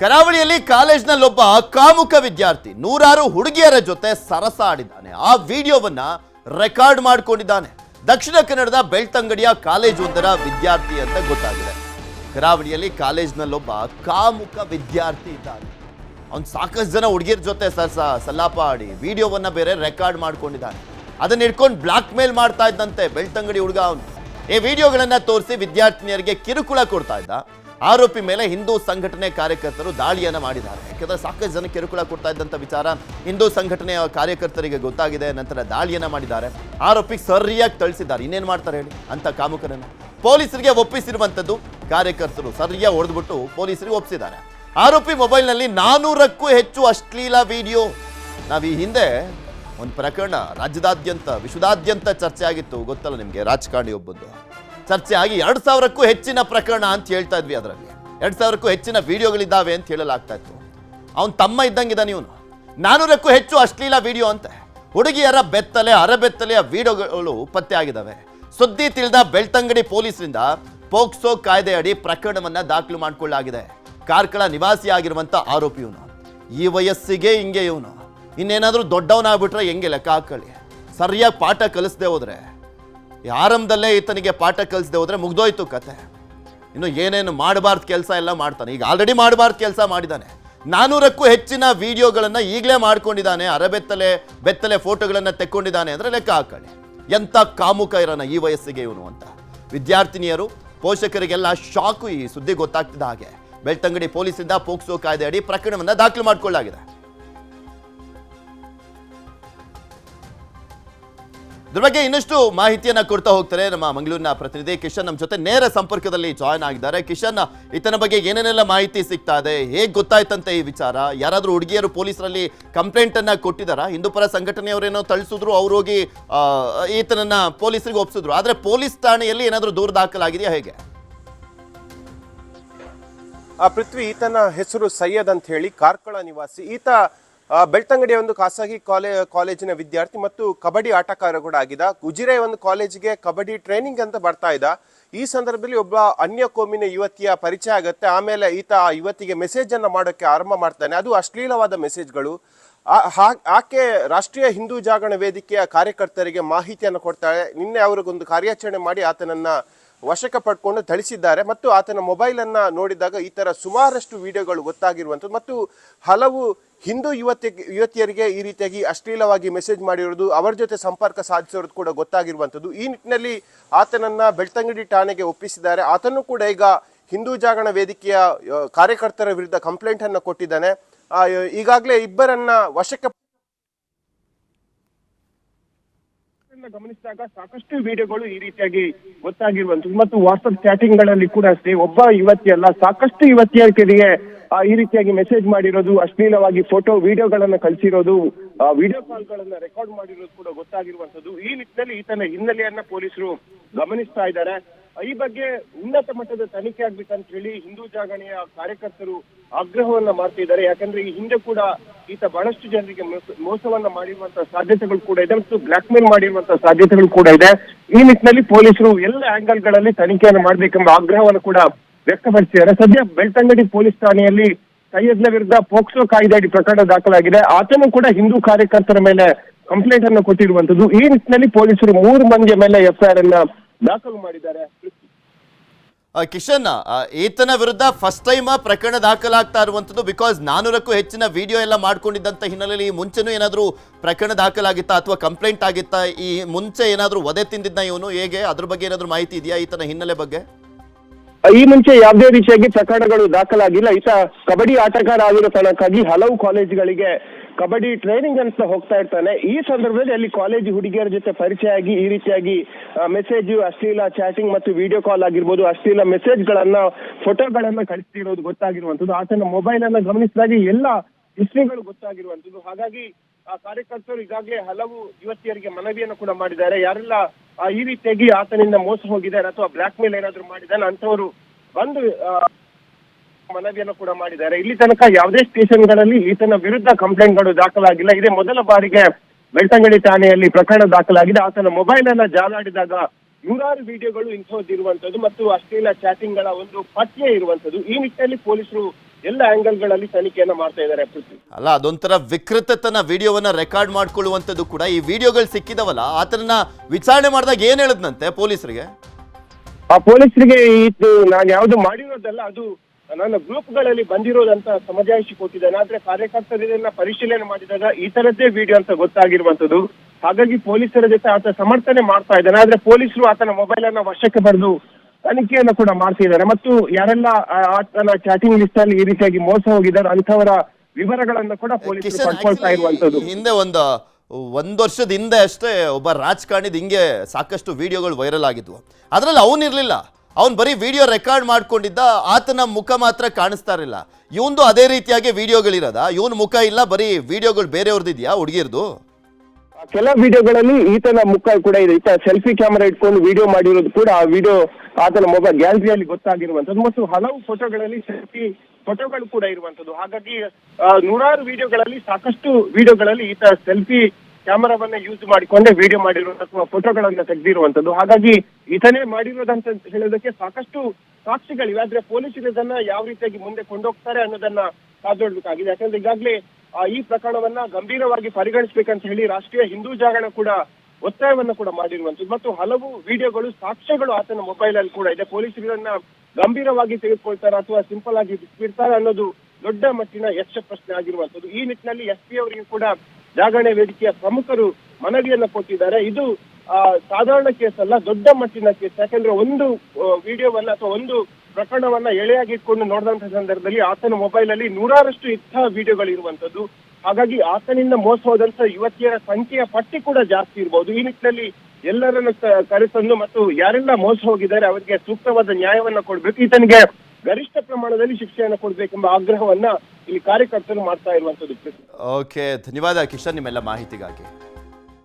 ಕರಾವಳಿಯಲ್ಲಿ ಕಾಲೇಜ್ನಲ್ಲೊಬ್ಬ ಕಾಮುಕ ವಿದ್ಯಾರ್ಥಿ ನೂರಾರು ಹುಡುಗಿಯರ ಜೊತೆ ಸರಸ ಆಡಿದ್ದಾನೆ ಆ ವಿಡಿಯೋವನ್ನ ರೆಕಾರ್ಡ್ ಮಾಡಿಕೊಂಡಿದ್ದಾನೆ. ದಕ್ಷಿಣ ಕನ್ನಡದ ಬೆಳ್ತಂಗಡಿಯ ಕಾಲೇಜೊಂದರ ವಿದ್ಯಾರ್ಥಿ ಅಂತ ಗೊತ್ತಾಗಿದೆ. ಕರಾವಳಿಯಲ್ಲಿ ಕಾಲೇಜ್ನಲ್ಲೊಬ್ಬ ಕಾಮುಕ ವಿದ್ಯಾರ್ಥಿ ಇದ್ದಾನೆ. ಅವ್ನು ಸಾಕಷ್ಟು ಜನ ಹುಡುಗಿಯರ ಜೊತೆ ಸರಸ, ಸಲ್ಲಾಪ ಆಡಿ ವಿಡಿಯೋವನ್ನ ಬೇರೆ ರೆಕಾರ್ಡ್ ಮಾಡ್ಕೊಂಡಿದ್ದಾನೆ. ಅದನ್ನ ಹಿಡ್ಕೊಂಡು ಬ್ಲಾಕ್ ಮೇಲ್ ಮಾಡ್ತಾ ಇದ್ದಂತೆ ಬೆಳ್ತಂಗಡಿ ಹುಡುಗ ಅವನು. ಈ ವಿಡಿಯೋಗಳನ್ನ ತೋರಿಸಿ ವಿದ್ಯಾರ್ಥಿನಿಯರಿಗೆ ಕಿರುಕುಳ ಕೊಡ್ತಾ ಇದ್ದ. ಆರೋಪಿ ಮೇಲೆ ಹಿಂದೂ ಸಂಘಟನೆ ಕಾರ್ಯಕರ್ತರು ದಾಳಿಯನ್ನು ಮಾಡಿದ್ದಾರೆ. ಯಾಕೆಂದರೆ ಸಾಕಷ್ಟು ಜನ ಕಿರುಕುಳ ಕೊಡ್ತಾ ಇದ್ದಂಥ ವಿಚಾರ ಹಿಂದೂ ಸಂಘಟನೆಯ ಕಾರ್ಯಕರ್ತರಿಗೆ ಗೊತ್ತಾಗಿದೆ, ನಂತರ ದಾಳಿಯನ್ನು ಮಾಡಿದ್ದಾರೆ. ಆರೋಪಿ ಸರಿಯಾಗಿ ತಳಿಸಿದ್ದಾರೆ ಇನ್ನೇನು ಮಾಡ್ತಾರೆ ಹೇಳಿ? ಅಂತ ಕಾಮುಕರನ್ನು ಪೊಲೀಸರಿಗೆ ಒಪ್ಪಿಸಿರುವಂಥದ್ದು ಕಾರ್ಯಕರ್ತರು ಸರಿಯಾಗಿ ಹೊಡೆದ್ಬಿಟ್ಟು ಪೊಲೀಸರಿಗೆ ಒಪ್ಪಿಸಿದ್ದಾರೆ ಆರೋಪಿ ಮೊಬೈಲ್ನಲ್ಲಿ ನಾನೂರಕ್ಕೂ ಹೆಚ್ಚು ಅಶ್ಲೀಲ ವಿಡಿಯೋ. ನಾವು ಈ ಹಿಂದೆ ಒಂದು ಪ್ರಕರಣ ರಾಜ್ಯದಾದ್ಯಂತ, ವಿಶ್ವದಾದ್ಯಂತ ಚರ್ಚೆ ಆಗಿತ್ತು. ಗೊತ್ತಲ್ಲ ನಿಮಗೆ? ರಾಜಕಾರಣಿ ಒಬ್ಬದ್ದು ಚರ್ಚೆ ಆಗಿ ಎರಡು ಸಾವಿರಕ್ಕೂ ಹೆಚ್ಚಿನ ಪ್ರಕರಣ ಅಂತ ಹೇಳ್ತಾ ಇದ್ವಿ ಅದರಲ್ಲಿ. ಎರಡು ಸಾವಿರಕ್ಕೂ ಹೆಚ್ಚಿನ ವಿಡಿಯೋಗಳಿದ್ದಾವೆ ಅಂತ ಹೇಳಲಾಗ್ತಾ ಇತ್ತು. ಅವನ್ ತಮ್ಮ ಇದ್ದಂಗಿದ್ದಾನೆ ಇವನು. ನಾನೂರಕ್ಕೂ ಹೆಚ್ಚು ಅಶ್ಲೀಲ ವಿಡಿಯೋ ಅಂತೆ. ಹುಡುಗಿಯರ ಬೆತ್ತಲೆ, ಅರಬೆತ್ತಲೆಯ ವಿಡಿಯೋಗಳು ಪತ್ತೆ ಆಗಿದ್ದಾವೆ ಸುದ್ದಿ ತಿಳಿದ ಬೆಳ್ತಂಗಡಿ ಪೊಲೀಸರಿಂದ ಪೋಕ್ಸೋ ಕಾಯ್ದೆ ಅಡಿ ಪ್ರಕರಣವನ್ನ ದಾಖಲು ಮಾಡಿಕೊಳ್ಳಲಾಗಿದೆ. ಕಾರ್ಕಳ ನಿವಾಸಿಯಾಗಿರುವಂಥ ಆರೋಪಿ ಇವನು. ಈ ವಯಸ್ಸಿಗೆ ಹಿಂಗೆ ಇವನು. ಇನ್ನೇನಾದರೂ ದೊಡ್ಡವನಾಗ್ಬಿಟ್ರೆ ಹೆಂಗೆ ಲೆಕ್ಕ ಹಾಕೊಳ್ಳಿ ಸರಿಯಾಗಿ ಪಾಠ ಕಲಿಸದೆ ಹೋದ್ರೆ ಆರಂಭದಲ್ಲೇ ಈತನಿಗೆ ಪಾಠ ಕಲಿಸದೆ ಹೋದ್ರೆ ಮುಗ್ದೋಯ್ತು ಕತೆ. ಇನ್ನು ಏನೇನು ಮಾಡಬಾರ್ದು ಕೆಲಸ ಎಲ್ಲ ಮಾಡ್ತಾನೆ. ಈಗ ಆಲ್ರೆಡಿ ಮಾಡಬಾರ್ದು ಕೆಲಸ ಮಾಡಿದ್ದಾನೆ ನಾನೂರಕ್ಕೂ ಹೆಚ್ಚಿನ ವಿಡಿಯೋಗಳನ್ನು ಈಗಲೇ ಮಾಡ್ಕೊಂಡಿದ್ದಾನೆ. ಅರಬೆತ್ತಲೆ, ಬೆತ್ತಲೆ ಫೋಟೋಗಳನ್ನು ತೆಕ್ಕೊಂಡಿದ್ದಾನೆ ಅಂದ್ರೆ ಲೆಕ್ಕ ಹಾಕೊಳ್ಳಿ ಎಂತ ಕಾಮುಕ ಇರೋಣ ಈ ವಯಸ್ಸಿಗೆ ಇವನು ಅಂತ. ವಿದ್ಯಾರ್ಥಿನಿಯರು, ಪೋಷಕರಿಗೆಲ್ಲ ಶಾಕು ಈ ಸುದ್ದಿ ಗೊತ್ತಾಗ್ತಿದ್ದ ಹಾಗೆ. ಬೆಳ್ತಂಗಡಿ ಪೊಲೀಸಿಂದ ಪೋಕ್ಸೋ ಕಾಯ್ದೆ ಅಡಿ ಪ್ರಕರಣವನ್ನ ದಾಖಲು ಮಾಡಿಕೊಳ್ಳಲಾಗಿದೆ ಇದ್ರ ಬಗ್ಗೆ ಇನ್ನಷ್ಟು ಮಾಹಿತಿಯನ್ನ ಕೊಡ್ತಾ ಹೋಗ್ತಾರೆ ನಮ್ಮ ಮಂಗಳೂರಿನ ಪ್ರತಿನಿಧಿ ಕಿಶನ್. ನಮ್ಮ ಜೊತೆ ನೇರ ಸಂಪರ್ಕದಲ್ಲಿ ಜಾಯ್ನ್ ಆಗಿದ್ದಾರೆ. ಕಿಶನ್ ಈತನ ಬಗ್ಗೆ ಏನೇನೆಲ್ಲ ಮಾಹಿತಿ ಸಿಗ್ತಾ ಇದೆ? ಹೇಗ್ ಗೊತ್ತಾಯ್ತಂತೆ ಈ ವಿಚಾರ? ಯಾರಾದರೂ ಹುಡುಗಿಯರು ಪೊಲೀಸರಲ್ಲಿ ಕಂಪ್ಲೇಂಟ್ ಅನ್ನ ಹಿಂದೂ ಪರ ಸಂಘಟನೆಯವರೇನೋ ತಳಿಸಿದ್ರು ಅವ್ರು ಹೋಗಿ ಈತನನ್ನು ಪೊಲೀಸರಿಗೆ ಒಪ್ಸಿದ್ರು. ಆದ್ರೆ ಪೊಲೀಸ್ ಠಾಣೆಯಲ್ಲಿ ಏನಾದರೂ ದೂರು ದಾಖಲಾಗಿದೆಯಾ ಹೇಗೆ? ಆ, ಪೃಥ್ವಿ, ಈತನ ಹೆಸರು ಸೈಯದ್ ಅಂತ ಹೇಳಿ ಕಾರ್ಕಳ ನಿವಾಸಿ. ಈತ ಬೆಳ್ತಂಗಡಿಯ ಒಂದು ಖಾಸಗಿ ಕಾಲೇ, ಕಾಲೇಜಿನ ವಿದ್ಯಾರ್ಥಿ ಮತ್ತು ಕಬಡ್ಡಿ ಆಟಗಾರ ಕೂಡ ಆಗಿದ್ದ ಗುಜಿರೆ ಒಂದು ಕಾಲೇಜಿಗೆ ಕಬಡ್ಡಿ ಟ್ರೈನಿಂಗ್ ಅಂತ ಬರ್ತಾ ಇದ್ದ. ಈ ಸಂದರ್ಭದಲ್ಲಿ ಒಬ್ಬ ಅನ್ಯ ಕೋಮಿನ ಯುವತಿಯ ಪರಿಚಯ ಆಗುತ್ತೆ. ಆಮೇಲೆ ಈತ ಆ ಯುವತಿಗೆ ಮೆಸೇಜ್ ಅನ್ನ ಮಾಡೋಕೆ ಆರಂಭ ಮಾಡ್ತಾನೆ. ಅದು ಅಶ್ಲೀಲವಾದ ಮೆಸೇಜ್ಗಳು ಆಕೆ ರಾಷ್ಟ್ರೀಯ ಹಿಂದೂ ಜಾಗರಣ ವೇದಿಕೆಯ ಕಾರ್ಯಕರ್ತರಿಗೆ ಮಾಹಿತಿಯನ್ನು ಕೊಡ್ತಾಳೆ. ನಿನ್ನೆ ಅವ್ರಿಗೊಂದು ಕಾರ್ಯಾಚರಣೆ ಮಾಡಿ ಆತನನ್ನ ವಶಕ್ಕೆ ಪಡ್ಕೊಂಡು ಥಳಿಸಿದ್ದಾರೆ ಮತ್ತು ಆತನ ಮೊಬೈಲ್ ಅನ್ನ ನೋಡಿದಾಗ ಈ ತರ ಸುಮಾರಷ್ಟು ವಿಡಿಯೋಗಳು ಗೊತ್ತಾಗಿರುವಂಥದ್ದು ಮತ್ತು ಹಲವು ಹಿಂದೂ ಯುವತಿ ಯುವತಿಯರಿಗೆ ಈ ರೀತಿಯಾಗಿ ಅಶ್ಲೀಲವಾಗಿ ಮೆಸೇಜ್ ಮಾಡಿರೋದು, ಅವರ ಜೊತೆ ಸಂಪರ್ಕ ಸಾಧಿಸಿರೋದು ಕೂಡ ಗೊತ್ತಾಗಿರುವಂಥದ್ದು. ಈ ನಿಟ್ಟಿನಲ್ಲಿ ಆತನನ್ನ ಬೆಳ್ತಂಗಡಿ ಠಾಣೆಗೆ ಒಪ್ಪಿಸಿದ್ದಾರೆ. ಆತನು ಕೂಡ ಈಗ ಹಿಂದೂ ಜಾಗರಣ ವೇದಿಕೆಯ ಕಾರ್ಯಕರ್ತರ ವಿರುದ್ಧ ಕಂಪ್ಲೇಂಟ್ ಅನ್ನ ಕೊಟ್ಟಿದ್ದಾನೆ ಈಗಾಗಲೇ ಇಬ್ಬರನ್ನ ವಶಕ್ಕೆ ಇದನ್ನ ಗಮನಿಸಿದಾಗ ಸಾಕಷ್ಟು ವಿಡಿಯೋಗಳು ಈ ರೀತಿಯಾಗಿ ಗೊತ್ತಾಗಿರುವಂತದ್ದು ಮತ್ತು ವಾಟ್ಸ್ಆಪ್ ಚಾಟಿಂಗ್ಗಳಲ್ಲಿ ಕೂಡ ಅಷ್ಟೇ. ಒಬ್ಬ ಯುವತಿ ಅಲ್ಲ, ಸಾಕಷ್ಟು ಯುವತಿಯರಿಗೆ ಈ ರೀತಿಯಾಗಿ ಮೆಸೇಜ್ ಮಾಡಿರೋದು, ಅಶ್ಲೀಲವಾಗಿ ಫೋಟೋ ವಿಡಿಯೋಗಳನ್ನ ಕಳಿಸಿರೋದು ವಿಡಿಯೋ ಕಾಲ್ಗಳನ್ನ ರೆಕಾರ್ಡ್ ಮಾಡಿರೋದು ಕೂಡ ಗೊತ್ತಾಗಿರುವಂತದ್ದು ಈ ನಿಟ್ಟಿನಲ್ಲಿ ಈತನ ಹಿನ್ನೆಲೆಯನ್ನ ಪೊಲೀಸರು ಗಮನಿಸ್ತಾ ಇದ್ದಾರೆ. ಈ ಬಗ್ಗೆ ಉನ್ನತ ಮಟ್ಟದ ತನಿಖೆ ಆಗ್ಬೇಕಂತ ಹೇಳಿ ಹಿಂದೂ ಜಾಗರಣೆಯ ಕಾರ್ಯಕರ್ತರು ಆಗ್ರಹವನ್ನ ಮಾಡ್ತಿದ್ದಾರೆ ಯಾಕಂದ್ರೆ ಈ ಹಿಂದೆ ಕೂಡ ಈತ ಬಹಳಷ್ಟು ಜನರಿಗೆ ಮೋಸ- ಮೋಸವನ್ನ ಮಾಡಿರುವಂತಹ ಸಾಧ್ಯತೆಗಳು ಕೂಡ ಇದೆ ಮತ್ತು ಬ್ಲಾಕ್ ಮೇಲ್ ಮಾಡಿರುವಂತಹ ಸಾಧ್ಯತೆಗಳು ಕೂಡ ಇದೆ. ಈ ನಿಟ್ಟಿನಲ್ಲಿ ಪೊಲೀಸರು ಎಲ್ಲ ಆಂಗಲ್ಗಳಲ್ಲಿ ತನಿಖೆಯನ್ನು ಮಾಡ್ಬೇಕೆಂಬ ಆಗ್ರಹವನ್ನು ಕೂಡ ವ್ಯಕ್ತಪಡಿಸಿದ್ದಾರೆ. ಸದ್ಯ ಬೆಳ್ತಂಗಡಿ ಪೊಲೀಸ್ ಠಾಣೆಯಲ್ಲಿ ಸೈಯದ್ನ ವಿರುದ್ಧ ಪೋಕ್ಸೋ ಕಾಯ್ದೆ ಅಡಿ ಪ್ರಕರಣ ದಾಖಲಾಗಿದೆ. ಆತನು ಕೂಡ ಹಿಂದೂ ಕಾರ್ಯಕರ್ತರ ಮೇಲೆ ಕಂಪ್ಲೇಂಟ್ ಅನ್ನು ಕೊಟ್ಟಿರುವಂತದ್ದು ಈ ನಿಟ್ಟಿನಲ್ಲಿ ಪೊಲೀಸರು ಮೂರು ಮಂದಿಯ ಮೇಲೆ ಎಫ್ಐಆರ್ ಅನ್ನ ದಾಖಲು ಮಾಡಿದ್ದಾರೆ. ಕಿಶನ್ ಈತನ ವಿರುದ್ಧ ಫಸ್ಟ್ ಟೈಮ್ ಪ್ರಕರಣ ದಾಖಲಾಗ್ತಾ ಇರುವಂತದ್ದು ಬಿಕಾಸ್ ನಾನೂರಕ್ಕೂ ಹೆಚ್ಚಿನ ವಿಡಿಯೋ ಎಲ್ಲ ಮಾಡ್ಕೊಂಡಿದ್ದಂತ ಹಿನ್ನೆಲೆಯಲ್ಲಿ ಮುಂಚೆನೂ ಏನಾದರೂ ಪ್ರಕರಣ ದಾಖಲಾಗಿತ್ತಾ ಅಥವಾ ಕಂಪ್ಲೇಂಟ್ ಆಗಿತ್ತಾ ಈ ಮುಂಚೆ ಏನಾದರೂ ಒದೆ ತಿಂದಿದ್ನ ಇವನು ಹೇಗೆ? ಅದ್ರ ಬಗ್ಗೆ ಏನಾದರೂ ಮಾಹಿತಿ ಇದೆಯಾ ಈತನ ಹಿನ್ನೆಲೆ ಬಗ್ಗೆ? ಈ ಮುಂಚೆ ಯಾವುದೇ ರೀತಿಯಾಗಿ ಪ್ರಕರಣಗಳು ದಾಖಲಾಗಿಲ್ಲ. ಈತ ಕಬಡ್ಡಿ ಆಟಗಾರ ಆಗಿರೋ ತನಕಾಗಿ ಹಲವು ಕಾಲೇಜುಗಳಿಗೆ ಕಬಡ್ಡಿ ಟ್ರೈನಿಂಗ್ ಅಂತ ಹೋಗ್ತಾ ಇರ್ತಾನೆ. ಈ ಸಂದರ್ಭದಲ್ಲಿ ಅಲ್ಲಿ ಕಾಲೇಜು ಹುಡುಗಿಯರ ಜೊತೆ ಪರಿಚಯ ಆಗಿ ಈ ರೀತಿಯಾಗಿ ಮೆಸೇಜ್ ಅಶ್ಲೀಲ ಚಾಟಿಂಗ್ ಮತ್ತು ವಿಡಿಯೋ ಕಾಲ್ ಆಗಿರ್ಬೋದು, ಅಶ್ಲೀಲ ಮೆಸೇಜ್ಗಳನ್ನ ಫೋಟೋಗಳನ್ನ ಕಳಿಸ್ತಿರೋದು ಗೊತ್ತಾಗಿರುವಂತದ್ದು ಆತನ ಮೊಬೈಲ್ ಅನ್ನ ಗಮನಿಸಿದಾಗ ಎಲ್ಲ ವಿಷಯಗಳು ಗೊತ್ತಾಗಿರುವಂತದ್ದು ಹಾಗಾಗಿ ಆ ಕಾರ್ಯಕರ್ತರು ಈಗಾಗಲೇ ಹಲವು ಯುವತಿಯರಿಗೆ ಮನವಿಯನ್ನು ಕೂಡ ಮಾಡಿದ್ದಾರೆ. ಯಾರೆಲ್ಲ ಈ ರೀತಿಯಾಗಿ ಆತನಿಂದ ಮೋಸ ಹೋಗಿದ್ದಾರೆ ಅಥವಾ ಬ್ಲಾಕ್ ಮೇಲ್ ಏನಾದ್ರು ಮಾಡಿದ್ದಾನೆ ಅಂತವರು ಬಂದು ಮನವಿಯನ್ನು ಕೂಡ ಮಾಡಿದ್ದಾರೆ. ಇಲ್ಲಿ ತನಕ ಯಾವುದೇ ಸ್ಟೇಷನ್ಗಳಲ್ಲಿ ಈತನ ವಿರುದ್ಧ ಕಂಪ್ಲೇಂಟ್ಗಳು ದಾಖಲಾಗಿಲ್ಲ. ಇದೇ ಮೊದಲ ಬಾರಿಗೆ ಬೆಳ್ತಂಗಡಿ ಠಾಣೆಯಲ್ಲಿ ಪ್ರಕರಣ ದಾಖಲಾಗಿದೆ. ಆತನ ಮೊಬೈಲ್ ಅನ್ನ ಜಾಲಾಡಿದಾಗ ನೂರಾರು ವಿಡಿಯೋಗಳು ಇಂಥದ್ದಿರುವಂತದ್ದು ಮತ್ತು ಅಶ್ಲೀಲ ಚಾಟಿಂಗ್ಗಳ ಒಂದು ಪಠ್ಯ ಇರುವಂತದ್ದು ಈ ನಿಟ್ಟಿನಲ್ಲಿ ಪೊಲೀಸರು ಎಲ್ಲ ಆಂಗಲ್ಗಳಲ್ಲಿ ತನಿಖೆಯನ್ನ ಮಾಡ್ತಾ ಇದ್ದಾರೆ ಅಲ್ಲ ಅದೊಂಥರ ವಿಕೃತತನ ವಿಡಿಯೋವನ್ನ ರೆಕಾರ್ಡ್ ಮಾಡ್ಕೊಳ್ಳುವಂಥದ್ದು ಕೂಡ ಈ ವಿಡಿಯೋಗಳು ಸಿಕ್ಕಿದವಲ್ಲ ಆತನ ವಿಚಾರಣೆ ಮಾಡಿದಾಗ ಏನ್ ಹೇಳದ್ನಂತೆ ಪೊಲೀಸರಿಗೆ? ಆ ಪೊಲೀಸರಿಗೆ ಇದು ನಾನು ಯಾವ್ದು ಮಾಡಿರೋದಲ್ಲ ಅದು ನನ್ನ ಗ್ರೂಪ್ಗಳಲ್ಲಿ ಬಂದಿರೋದಂತ ಸಮಜಾಯಿಷಿ ಕೊಟ್ಟಿದ್ದಾನೆ. ಆದ್ರೆ ಕಾರ್ಯಕರ್ತರನ್ನ ಪರಿಶೀಲನೆ ಮಾಡಿದಾಗ ಈ ತರದ್ದೇ ವಿಡಿಯೋ ಅಂತ ಗೊತ್ತಾಗಿರುವಂತದ್ದು ಹಾಗಾಗಿ ಪೊಲೀಸರ ಜೊತೆ ಆತ ಸಮರ್ಥನೆ ಮಾಡ್ತಾ ಇದ್ದಾನೆ. ಆದ್ರೆ ಪೊಲೀಸರು ಆತನ ಮೊಬೈಲ್ ಅನ್ನ ವಶಕ್ಕೆ ಪಡೆದು ತನಿಖೆಯನ್ನ ಕೂಡ ಮಾಡ್ತಿದ್ದಾರೆ. ಮತ್ತು ಯಾರೆಲ್ಲ ಆತನ ಚಾಟಿಂಗ್ ಲಿಸ್ಟ್ ಅಲ್ಲಿ ಈ ರೀತಿಯಾಗಿ ಮೋಸ ಹೋಗಿದ್ದಾರೆ ಅಂತವರ ವಿವರಗಳನ್ನ ಕೂಡ ಪೊಲೀಸರು ಪಡ್ಕೊಳ್ತಾ ಇರುವಂತದ್ದು ಹಿಂದೆ ಒಂದು ಒಂದ್ ವರ್ಷದ ಹಿಂದೆ ಅಷ್ಟೇ ಒಬ್ಬ ರಾಜಕಾರಣಿದ ಹಿಂಗೆ ಸಾಕಷ್ಟು ವಿಡಿಯೋಗಳು ವೈರಲ್ ಆಗಿದ್ವು. ಅದ್ರಲ್ಲಿ ಅವನಿರ್ಲಿಲ್ಲ ಅವ್ನು ಬರೀ ವಿಡಿಯೋ ರೆಕಾರ್ಡ್ ಮಾಡ್ಕೊಂಡಿದ್ದ ಆತನ ಮುಖ ಮಾತ್ರ ಕಾಣಿಸ್ತಾ ಇರಲಿಲ್ಲ. ಇವಂದು ಅದೇ ರೀತಿಯಾಗಿ ವಿಡಿಯೋಗಳಿರೋದ ಇವನ್ ಮುಖ ಇಲ್ಲ ಬರೀ ವಿಡಿಯೋಗಳು ಬೇರೆಯವ್ರದ್ದಿದ್ಯಾ ಹುಡುಗಿರ್ದು? ಕೆಲ ವಿಡಿಯೋಗಳಲ್ಲಿ ಈತನ ಮುಖ ಕೂಡ ಇದೆ. ಈತ ಸೆಲ್ಫಿ ಕ್ಯಾಮೆರಾ ಇಟ್ಕೊಂಡು ವಿಡಿಯೋ ಮಾಡಿರೋದು ಕೂಡ ಆ ವಿಡಿಯೋ ಆತನ ಮೊಬೈಲ್ ಗ್ಯಾಲರಿಯಲ್ಲಿ ಗೊತ್ತಾಗಿರುವಂತದ್ದು ಮತ್ತು ಹಲವು ಫೋಟೋಗಳಲ್ಲಿ ಸೆಲ್ಫಿ ಫೋಟೋಗಳು ಕೂಡ ಇರುವಂತದ್ದು ಹಾಗಾಗಿ ನೂರಾರು ವಿಡಿಯೋಗಳಲ್ಲಿ ಸಾಕಷ್ಟು ವಿಡಿಯೋಗಳಲ್ಲಿ ಈತ ಸೆಲ್ಫಿ ಕ್ಯಾಮೆರಾವನ್ನ ಯೂಸ್ ಮಾಡಿಕೊಂಡೇ ವಿಡಿಯೋ ಮಾಡಿರೋ ಅಥವಾ ಫೋಟೋಗಳನ್ನ ತೆಗೆದಿರುವಂತದ್ದು ಹಾಗಾಗಿ, ಈತನೇ ಮಾಡಿರೋದಂತ ಹೇಳೋದಕ್ಕೆ ಸಾಕಷ್ಟು ಸಾಕ್ಷಿಗಳಿವೆ. ಆದ್ರೆ ಪೊಲೀಸರು ಇದನ್ನ ಯಾವ ರೀತಿಯಾಗಿ ಮುಂದೆ ಕೊಂಡೋಗ್ತಾರೆ ಅನ್ನೋದನ್ನ ಕಾದೊಡ್ಬೇಕಾಗಿದೆ ಯಾಕಂದ್ರೆ ಈಗಾಗಲೇ ಈ ಪ್ರಕರಣವನ್ನ ಗಂಭೀರವಾಗಿ ಪರಿಗಣಿಸ್ಬೇಕಂತ ಹೇಳಿ ರಾಷ್ಟ್ರೀಯ ಹಿಂದೂ ಜಾಗರಣ ಕೂಡ ಒತ್ತಾಯವನ್ನ ಕೂಡ ಮಾಡಿರುವಂತದ್ದು ಮತ್ತು ಹಲವು ವಿಡಿಯೋಗಳು, ಸಾಕ್ಷ್ಯಗಳು ಆತನ ಮೊಬೈಲ್ ಅಲ್ಲಿ ಕೂಡ ಇದೆ. ಪೊಲೀಸರುಗಳನ್ನ ಗಂಭೀರವಾಗಿ ತೆಗೆದುಕೊಳ್ತಾರೆ ಅಥವಾ ಸಿಂಪಲ್ ಆಗಿ ಬಿಡ್ತಾರೆ ಅನ್ನೋದು ದೊಡ್ಡ ಮಟ್ಟಿನ ಯಕ್ಷ ಪ್ರಶ್ನೆ ಆಗಿರುವಂತದ್ದು ಈ ನಿಟ್ಟಿನಲ್ಲಿ ಎಸ್ ಪಿ ಅವರಿಗೆ ಕೂಡ ಜಾಗರಣೆ ವೇದಿಕೆಯ ಪ್ರಮುಖರು ಮನವಿಯನ್ನ ಕೊಟ್ಟಿದ್ದಾರೆ. ಇದು ಸಾಧಾರಣ ಕೇಸ್ ಅಲ್ಲ ದೊಡ್ಡ ಮಟ್ಟಿನ ಕೇಸ್. ಯಾಕಂದ್ರೆ ಒಂದು ವಿಡಿಯೋವನ್ನ ಅಥವಾ ಒಂದು ಪ್ರಕರಣವನ್ನ ಎಳೆಯಾಗಿಟ್ಕೊಂಡು ನೋಡಿದಂತ ಸಂದರ್ಭದಲ್ಲಿ ಆತನ ಮೊಬೈಲ್ ಅಲ್ಲಿ ನೂರಾರಷ್ಟು ಇಂತಹ ವಿಡಿಯೋಗಳು ಇರುವಂತದ್ದು ಹಾಗಾಗಿ ಆತನಿಂದ ಮೋಸ ಹೋದಂತ ಯುವತಿಯರ ಸಂಖ್ಯೆಯ ಪಟ್ಟಿ ಕೂಡ ಜಾಸ್ತಿ ಇರಬಹುದು ಈ ನಿಟ್ಟಿನಲ್ಲಿ ಎಲ್ಲರನ್ನು ಕರೆತಂದು ಮತ್ತು ಯಾರೆಲ್ಲ ಮೋಸ ಹೋಗಿದ್ದಾರೆ ಅವರಿಗೆ ಸೂಕ್ತವಾದ ನ್ಯಾಯವನ್ನ ಕೊಡ್ಬೇಕು. ಈತನಿಗೆ ಗರಿಷ್ಠ ಪ್ರಮಾಣದಲ್ಲಿ ಶಿಕ್ಷೆಯನ್ನ ಕೊಡ್ಬೇಕೆಂಬ ಆಗ್ರಹವನ್ನ ಇಲ್ಲಿ ಕಾರ್ಯಕರ್ತರು ಮಾಡ್ತಾ ಇರುವಂತದ್ದು. ಓಕೆ ಧನ್ಯವಾದ ಕಿಶನ್, ನಿಮ್ಮೆಲ್ಲ ಮಾಹಿತಿಗಾಗಿ.